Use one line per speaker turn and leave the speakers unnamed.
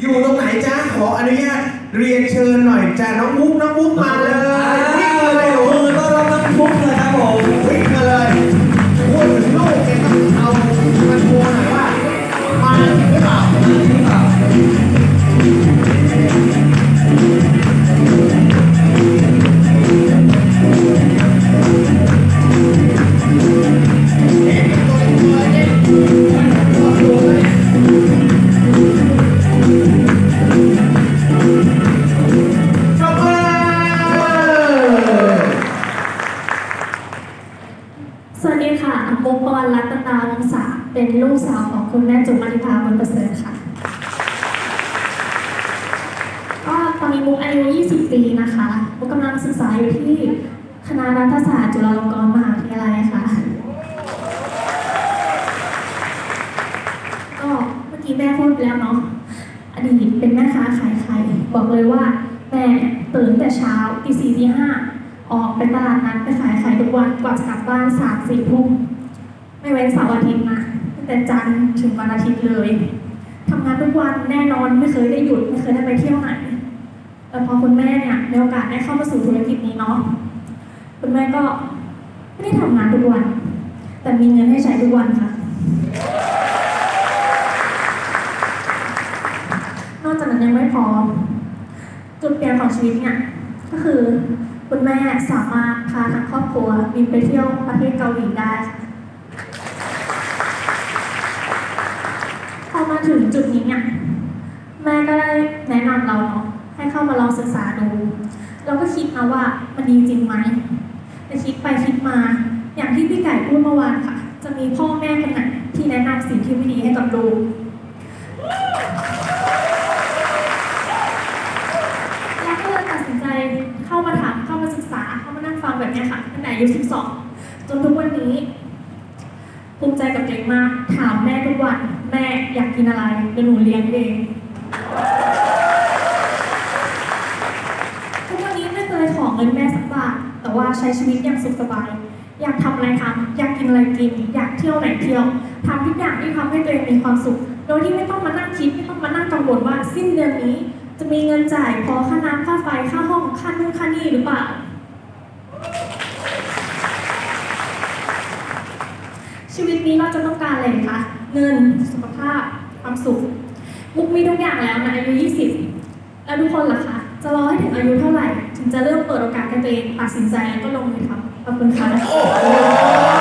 อยู่ตรงไหนจ้าขออนุญาตเรียนเชิญหน่อยจ้าน้องมุกน้องมุกมาเลยวิ่งมาเลยโอ้ ปอนรั
ตนาวงศาเป็นลูกสาวของคุณแม่จุ๋มมาริภาบุญประเสริฐค่ะก็ตอนนี้มุกอายุ 20 ปีนะคะมุกกำลังศึกษาอยู่ที่คณะรัฐศาสตร์จุฬาลงกรณ์มหาวิทยาลัยค่ะ ก็เมื่อกี้แม่พูดไปแล้วเนาะอดีตเป็นแม่ค้าขายไข่บอกเลยว่าแม่ตื่นแต่เช้าตีสี่ตีห้าออกไปตลาดนัดไปขายไข่ทุกวันกว่าจะกลับบ้านสามสี่ทุ่ม ไม่เว้นเสาร์อาทิตย์นะตั้งแต่จันทร์ถึงวันอาทิตย์เลยทำงานทุกวันแน่นอนไม่เคยได้หยุดไม่เคยได้ไปเที่ยวไหนแต่พอคุณแม่เนี่ยมีโอกาสได้เข้ามาสู่ธุรกิจนี้เนาะคุณแม่ก็ไม่ได้ทำงานทุกวัน แต่มีเงินให้ใช้ทุกวันค่ะ นอกจากนั้นยังไม่พอ จุดเปลี่ยนของชีวิตเนี่ยก็คือคุณแม่สามารถพาทั้งครอบครัวบินไปเที่ยวประเทศเกาหลีได้ค่ะพอ มาถึงจุดนี้เนี่ยแม่ก็ได้แนะนำเราเนาะให้เข้ามาลองศึกษาดู เราก็คิดนะว่ามันดีจริงไหมแต่คิดไปคิดมา อย่างที่พี่ไก่พูดเมื่อวานค่ะ จะมีพ่อแม่คนไหนที่แนะนำสิ่งที่ไม่ดีให้กับลูกแล้วก็เลยตัดสินใจเข้ามาถามเข้ามาศึกษาเข้ามานั่งฟังแบบนี้ค่ะตั้งแต่อายุ12 จนทุกวันนี้ ภูมิใจกับตัวเองมาก ถามแม่ทุกวัน แม่อยากกินอะไรเดี๋ยวหนูเลี้ยงเองทุกวันนี้ไม่เคยขอเงินแม่สักบาท แต่ว่าใช้ชีวิตอย่างสุขสบาย อยากทำอะไรทำอยากกินอะไรกิน อยากเที่ยวไหนเที่ยวทำทุกอย่างที่ทำให้ตัวเองมีความสุข โดยที่ไม่ต้องมานั่งคิดไม่ต้องมานั่งกังวลว่าสิ้นเดือนนี้ จะมีเงินจ่ายพอค่าน้ำค่าไฟค่าห้องค่านู่นค่านี่หรือเปล่า ชีวิตนี้เราจะต้องการอะไรคะ เงิน สุขภาพ ความสุข มุกมีทุกอย่างแล้วนะอายุ 20 แล้วทุกคนล่ะคะ จะรอให้ถึงอายุเท่าไหร่ ถึงจะเริ่มเปิดโอกาสให้ตัวเองตัดสินใจแล้วก็ลงมือทำขอบคุณค่ะ